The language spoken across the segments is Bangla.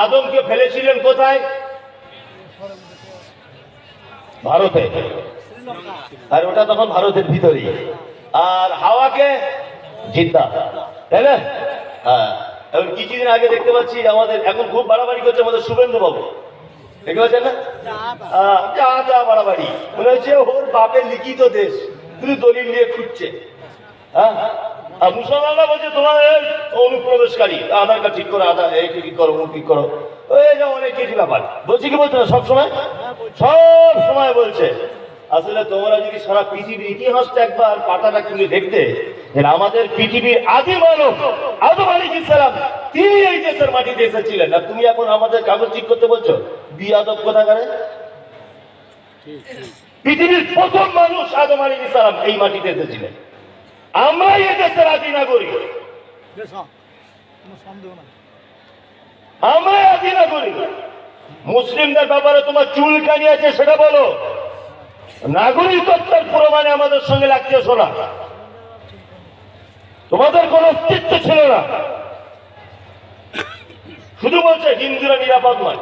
আদমকে ফেলেছিলেন কোথায়? ভারতে। আর ওটা তখন ভারতের ভিতরেই। আর হাওয়াকে জিদ্দা তাই না? হ্যাঁ। এখন কিছুদিন আগে দেখতে পাচ্ছি আমাদের, এখন খুব বাড়াবাড়ি করছে আমাদের শুভেন্দু বাবু দেখতে পাচ্ছেন না? যা যা বাড়াবাড়ি। মনে হচ্ছে ওর বাপের লিখিত দেশ। শুধু দলিল নিয়ে খুঁজছে। হ্যাঁ? আর মুসলমানরা বলছে তোমাদের অনুপ্রবেশকারী আধার কার্ড ঠিক করো আধার এই ঠিক করো মুখ ঠিক করো। যে অনেক কিছু ব্যাপার। বলছি কি বলছো না সব সময়? সব সময় বলছে। আসলে তোমরা যদি সারা পৃথিবীর ইতিহাসটা একবার পাতাটা খুলে দেখতে আমাদের পৃথিবীর আদি মানব আদম আলী ইসলাম তিনি এই দেশের মাটিতে এসেছিলেন। আর তুমি এখন আমাদের কাগজ ঠিক করতে বলছো? বিয়াদব কোথাকারে? পৃথিবীর প্রথম মানুষ আদম আলী ইসলাম এই মাটিতে এসেছিলেন। আমরাই এ দেশের আদি নাগরিক আমরাই আদি নাগরিক মুসলিমদের ব্যাপারে তোমার চুলকানি আছে সেটা বলো। নাগরিকত্বের প্রমাণে আমাদের সঙ্গে লাগছে শোনা। তোমাদের কোনো অস্তিত্ব ছিল না। শুধু বলছে হিন্দুরা নিরাপদ নয়।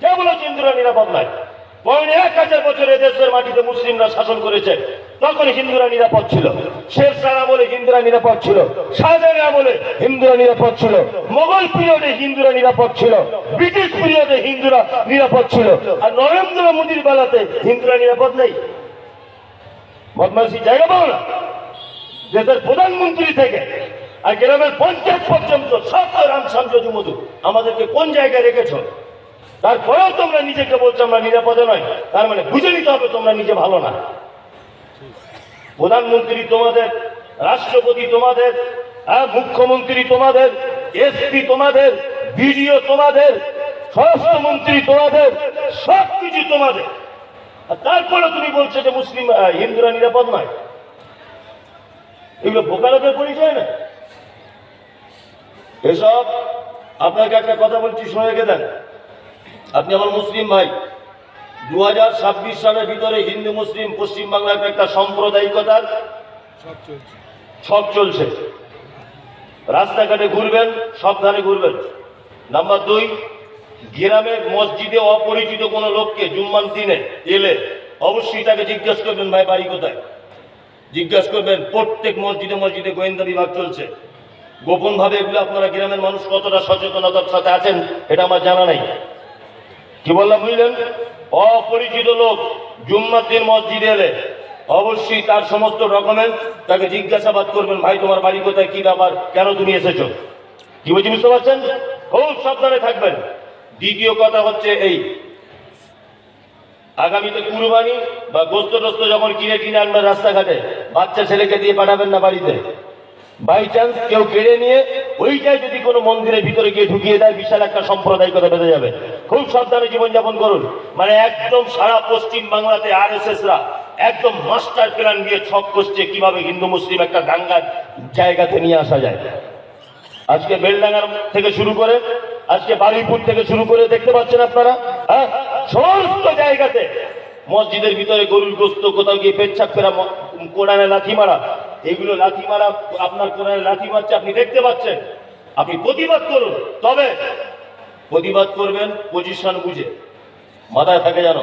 কে বলেছে হিন্দুরা নিরাপদ নয়? পৌনে এক হাজার বছর দেশের মাটিতে মুসলিমরা শাসন করেছে তখন হিন্দুরা নিরাপদ ছিল। শের শাহ আমলে হিন্দুরা নিরাপদ ছিল, শাহজাহান আমলে হিন্দুরা নিরাপদ ছিল, মোগল পিরিয়ডে হিন্দুরা নিরাপদ ছিল, ব্রিটিশ পিরিয়ডে হিন্দুরা নিরাপদ ছিল, আর নরেন্দ্র মোদীর বেলাতে হিন্দুরা নিরাপদ নেই। বদমাসি জায়গা পাও না। দেশের প্রধানমন্ত্রী থেকে আর গ্রামের পঞ্চায়েত পর্যন্ত সব রামসাম যদু মধু আমাদেরকে কোন জায়গায় রেখেছ? তারপরেও তোমরা নিজেকে বলছো আমরা নিরাপদে নয়। তার মানে বুঝে নিতে হবে তোমরা নিজে ভালো না। প্রধানমন্ত্রী তোমাদের রাষ্ট্রপতি তোমাদের হ্যাঁ, মুখ্যমন্ত্রী তোমাদের এসপি তোমাদের বিডিও তোমাদের স্বরাষ্ট্রমন্ত্রী তোমাদের সব কিছু তোমাদের তারপরে তুমি বলছো যে মুসলিম হিন্দুরা নিরাপদ নয়। এগুলো বোকালোকের পরিচয় না? এসব আপনাকে একটা কথা বলছি শুনে রেখে দেন। আপনি আমার মুসলিম ভাই দু হাজার ছাব্বিশ সালের ভিতরে হিন্দু মুসলিম পশ্চিম বাংলার একটা সাম্প্রদায়িকতার সব চলছে। রাস্তাঘাটে ঘুরবেন সাবধানে ঘুরবেন। নাম্বার দুই গ্রামের মসজিদে অপরিচিত কোনো লোককে জুম্মান দিনে এলে অবশ্যই তাকে জিজ্ঞেস করবেন ভাই বাড়ি কোথায়? জিজ্ঞেস করবেন প্রত্যেক মসজিদে মসজিদে গোয়েন্দা বিভাগ চলছে। গোপনভাবে এগুলো আপনারা গ্রামের মানুষ কতটা সচেতনতার সাথে আছেন এটা আমার জানা নাই। কি বললাম বুঝলেন? অপরিচিত লোক জুম্মার মসজিদে এলে অবশ্যই তার সমস্ত ডকুমেন্ট তাকে জিজ্ঞাসাবাদ করবেন, ভাই, তোমার বাড়ি কোথায়? কি ব্যাপার? কেন তুমি এসেছ? কি বলছি, বুঝতে পারছেন? খুব সাবধানে থাকবেন। দ্বিতীয় কথা হচ্ছে এই, আগামীতে কুরবানি বা গোস্ত টোস্ত যখন কিনে কিনে আনবেন রাস্তাঘাটে, বাচ্চা ছেলেকে দিয়ে পাঠাবেন না বাড়িতে। বাই চান্স কেউ কেড়ে নিয়ে ওইটাই যদি কোনো মন্দিরের ভিতরে গিয়ে ঢুকিয়ে দেয়, বিশাল একটা সাম্প্রদায়িকতা বেঁধে যাবে। খুব সাবধানে জীবনযাপন করুন। মানে একদম সারা পশ্চিম বাংলাতে আর রা একদম মাস্টার প্ল্যান দিয়ে ছক করছে কীভাবে হিন্দু মুসলিম একটা দাঙ্গার জায়গাতে নিয়ে আসা যায়। আজকে বেলডাঙ্গার থেকে শুরু করে, আজকে বারুইপুর থেকে শুরু করে দেখতে পাচ্ছেন আপনারা হ্যাঁ? সমস্ত জায়গাতে। মসজিদের ভিতরে গরুর গোস্ত, কোথাও গিয়ে পেচ্ছাপ ফেরা কোরআনে লাথি মারা। এগুলো লাথি মারা, আপনার কোরআনে লাথি মারছে, আপনি দেখতে পাচ্ছেন। আপনি প্রতিবাদ করুন। তবে প্রতিবাদ করবেন পজিশন বুঝে। মাথায় থাকে জানো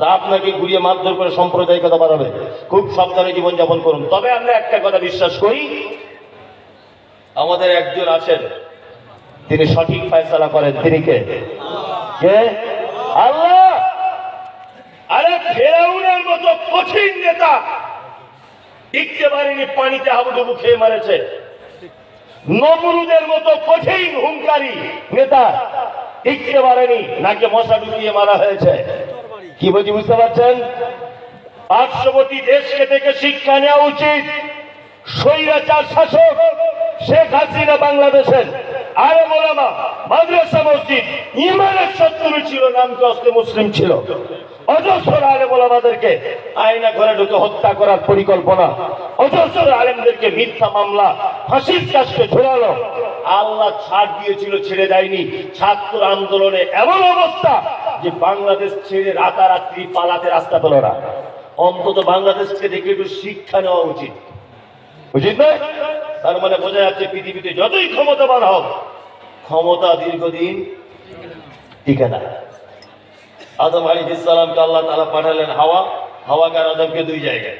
আপনাকে ঘুরিয়ে মারধর করে সাম্প্রদায়িকতা বাড়াবে। খুব সাবধানে জীবনযাপন করুন। তবে আমরা একটা কথা বিশ্বাস করি, আমাদের একজন আছেন, তিনি সঠিক ফয়সালা করেন। তিনি কে? আল্লাহ! আরে ফেরাউনের মতো কঠিন নেতা টিকতে পারেনি পানিতে হাবুডুবু খেয়ে মারেছে। নমরুদের মতো কঠিন হুঙ্কারী নেতা টিকতে পারেনি, নাকি মশা ঢুকিয়ে মারা হয়েছে? কি বলছি, বুঝতে পারছেন? পার্শ্ববর্তী দেশকে থেকে শিক্ষা নেওয়া উচিত। স্বৈরাচার শাসক শেখ হাসিনা বাংলাদেশের। আরে মোলামা মাদ্রাসা মসজিদ, ইমানের শত্রু ছিল নামকে অস্তে মুসলিম ছিল। অজস্র আলে মোলামাদেরকে আয়না ঘরে ঢুকে হত্যা করার পরিকল্পনা। অজস্র আলেমদেরকে মিথ্যা মামলা, ফাঁসির কাজকে ঝোলালো। আল্লাহ ছাড় দিয়েছিল, ছেড়ে দেয়নি। ছাত্র আন্দোলনে এমন অবস্থা যে বাংলাদেশ ছেড়ে রাতারাত্রি পালাতে রাস্তা পেল না। অন্তত বাংলাদেশ থেকে দেখে একটু শিক্ষা নেওয়া উচিত। উচিত নয় তার মানে বোঝা যাচ্ছে পৃথিবীতে যতই ক্ষমতাবান হোক ক্ষমতা দীর্ঘদিন টিকে না। আদম আলী ইসলামকে আল্লাহ তালা পাঠালেন হাওয়া হাওয়া কার আদমকে দুই জায়গায়।